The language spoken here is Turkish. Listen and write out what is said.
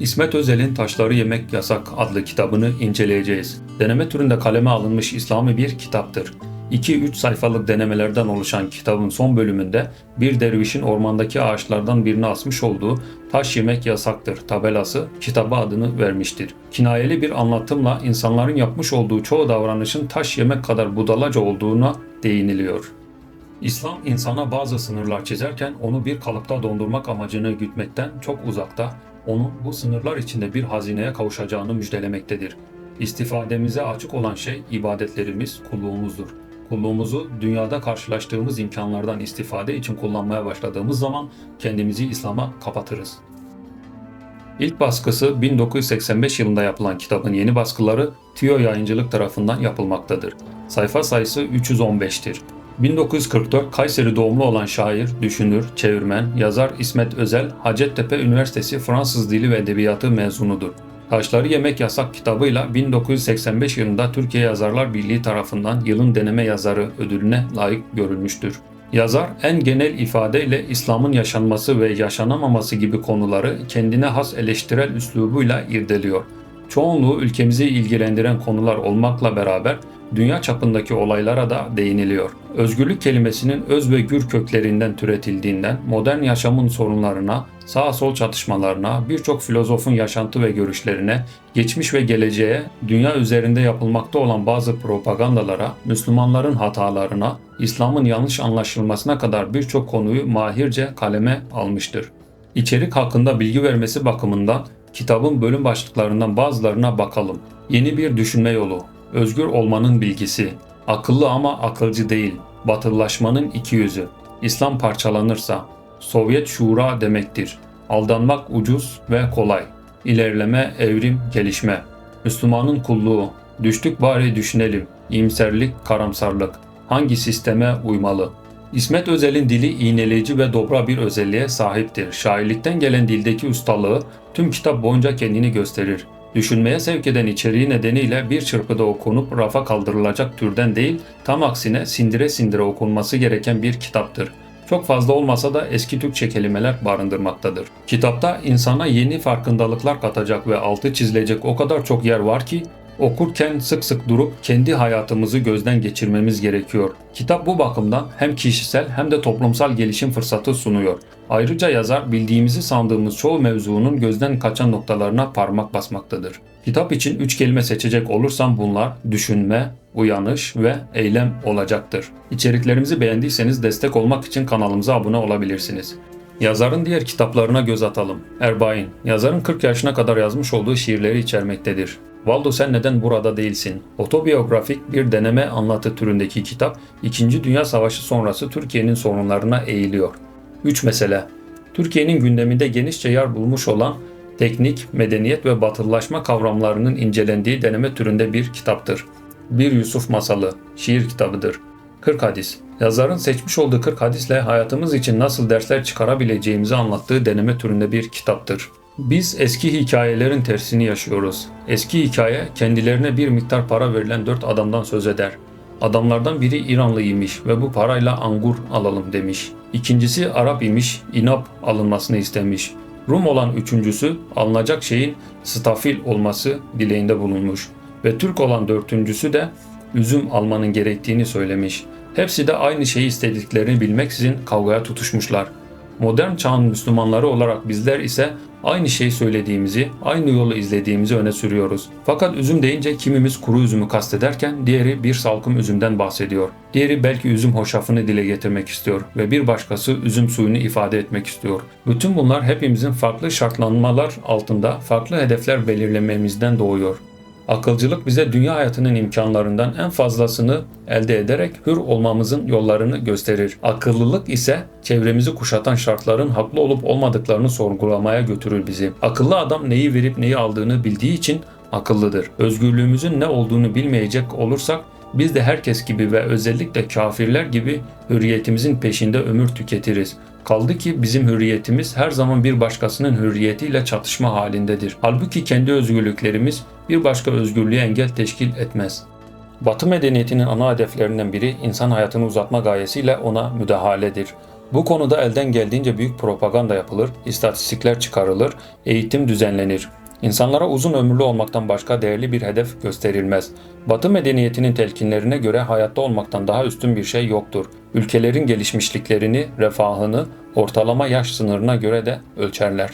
İsmet Özel'in Taşları Yemek Yasak adlı kitabını inceleyeceğiz. Deneme türünde kaleme alınmış İslami bir kitaptır. 2-3 sayfalık denemelerden oluşan kitabın son bölümünde bir dervişin ormandaki ağaçlardan birini asmış olduğu taş yemek yasaktır tabelası kitaba adını vermiştir. Kinayeli bir anlatımla insanların yapmış olduğu çoğu davranışın taş yemek kadar budalaca olduğuna değiniliyor. İslam insana bazı sınırlar çizerken onu bir kalıpta dondurmak amacını gütmekten çok uzakta, onun bu sınırlar içinde bir hazineye kavuşacağını müjdelemektedir. İstifademize açık olan şey ibadetlerimiz, kulluğumuzdur. Kulluğumuzu dünyada karşılaştığımız imkanlardan istifade için kullanmaya başladığımız zaman kendimizi İslam'a kapatırız. İlk baskısı 1985 yılında yapılan kitabın yeni baskıları Tüyo Yayıncılık tarafından yapılmaktadır. Sayfa sayısı 315'tir. 1944 Kayseri doğumlu olan şair, düşünür, çevirmen, yazar İsmet Özel, Hacettepe Üniversitesi Fransız Dili ve Edebiyatı mezunudur. Taşları Yemek Yasak kitabıyla 1985 yılında Türkiye Yazarlar Birliği tarafından yılın deneme yazarı ödülüne layık görülmüştür. Yazar en genel ifadeyle İslam'ın yaşanması ve yaşanamaması gibi konuları kendine has eleştirel üslubuyla irdeliyor. Çoğunluğu ülkemizi ilgilendiren konular olmakla beraber dünya çapındaki olaylara da değiniliyor. Özgürlük kelimesinin öz ve gür köklerinden türetildiğinden modern yaşamın sorunlarına, sağ sol çatışmalarına, birçok filozofun yaşantı ve görüşlerine, geçmiş ve geleceğe, dünya üzerinde yapılmakta olan bazı propagandalara, Müslümanların hatalarına, İslam'ın yanlış anlaşılmasına kadar birçok konuyu mahirce kaleme almıştır. İçerik hakkında bilgi vermesi bakımından kitabın bölüm başlıklarından bazılarına bakalım. Yeni bir düşünme yolu, özgür olmanın bilgisi, akıllı ama akılcı değil, batılılaşmanın iki yüzü, İslam parçalanırsa, Sovyet şura demektir, aldanmak ucuz ve kolay, ilerleme, evrim, gelişme, Müslümanın kulluğu, düştük bari düşünelim, iyimserlik, karamsarlık, hangi sisteme uymalı? İsmet Özel'in dili iğneleyici ve dobra bir özelliğe sahiptir. Şairlikten gelen dildeki ustalığı tüm kitap boyunca kendini gösterir. Düşünmeye sevk eden içeriği nedeniyle bir çırpıda okunup rafa kaldırılacak türden değil, tam aksine sindire sindire okunması gereken bir kitaptır. Çok fazla olmasa da eski Türkçe kelimeler barındırmaktadır. Kitapta insana yeni farkındalıklar katacak ve altı çizilecek o kadar çok yer var ki Okurken sık sık durup kendi hayatımızı gözden geçirmemiz gerekiyor. Kitap bu bakımdan hem kişisel hem de toplumsal gelişim fırsatı sunuyor. Ayrıca yazar bildiğimizi sandığımız çoğu mevzunun gözden kaçan noktalarına parmak basmaktadır. Kitap için üç kelime seçecek olursam bunlar düşünme, uyanış ve eylem olacaktır. İçeriklerimizi beğendiyseniz destek olmak için kanalımıza abone olabilirsiniz. Yazarın diğer kitaplarına göz atalım. Erbain, yazarın 40 yaşına kadar yazmış olduğu şiirleri içermektedir. Valdo sen neden burada değilsin? Otobiyografik bir deneme anlatı türündeki kitap, 2. Dünya Savaşı sonrası Türkiye'nin sorunlarına eğiliyor. 3 mesele Türkiye'nin gündeminde genişçe yer bulmuş olan teknik, medeniyet ve batılılaşma kavramlarının incelendiği deneme türünde bir kitaptır. Bir Yusuf Masalı, şiir kitabıdır. 40 hadis. Yazarın seçmiş olduğu 40 hadisle hayatımız için nasıl dersler çıkarabileceğimizi anlattığı deneme türünde bir kitaptır. Biz eski hikayelerin tersini yaşıyoruz. Eski hikaye kendilerine bir miktar para verilen dört adamdan söz eder. Adamlardan biri İranlıymış ve bu parayla angur alalım demiş. İkincisi Arap imiş, inap alınmasını istemiş. Rum olan üçüncüsü alınacak şeyin stafil olması dileğinde bulunmuş. Ve Türk olan dördüncüsü de üzüm almanın gerektiğini söylemiş. Hepsi de aynı şeyi istediklerini bilmeksizin kavgaya tutuşmuşlar. Modern çağın Müslümanları olarak bizler ise aynı şeyi söylediğimizi, aynı yolu izlediğimizi öne sürüyoruz. Fakat üzüm deyince kimimiz kuru üzümü kastederken diğeri bir salkım üzümden bahsediyor. Diğeri belki üzüm hoşafını dile getirmek istiyor ve bir başkası üzüm suyunu ifade etmek istiyor. Bütün bunlar hepimizin farklı şartlanmalar altında farklı hedefler belirlememizden doğuyor. Akılcılık bize dünya hayatının imkanlarından en fazlasını elde ederek hür olmamızın yollarını gösterir. Akıllılık ise çevremizi kuşatan şartların haklı olup olmadıklarını sorgulamaya götürür bizi. Akıllı adam neyi verip neyi aldığını bildiği için akıllıdır. Özgürlüğümüzün ne olduğunu bilmeyecek olursak biz de herkes gibi ve özellikle kafirler gibi hürriyetimizin peşinde ömür tüketiriz. Kaldı ki bizim hürriyetimiz her zaman bir başkasının hürriyetiyle çatışma halindedir. Halbuki kendi özgürlüklerimiz bir başka özgürlüğe engel teşkil etmez. Batı medeniyetinin ana hedeflerinden biri insan hayatını uzatma gayesiyle ona müdahaledir. Bu konuda elden geldiğince büyük propaganda yapılır, istatistikler çıkarılır, eğitim düzenlenir. İnsanlara uzun ömürlü olmaktan başka değerli bir hedef gösterilmez. Batı medeniyetinin telkinlerine göre hayatta olmaktan daha üstün bir şey yoktur. Ülkelerin gelişmişliklerini, refahını ortalama yaş sınırına göre de ölçerler.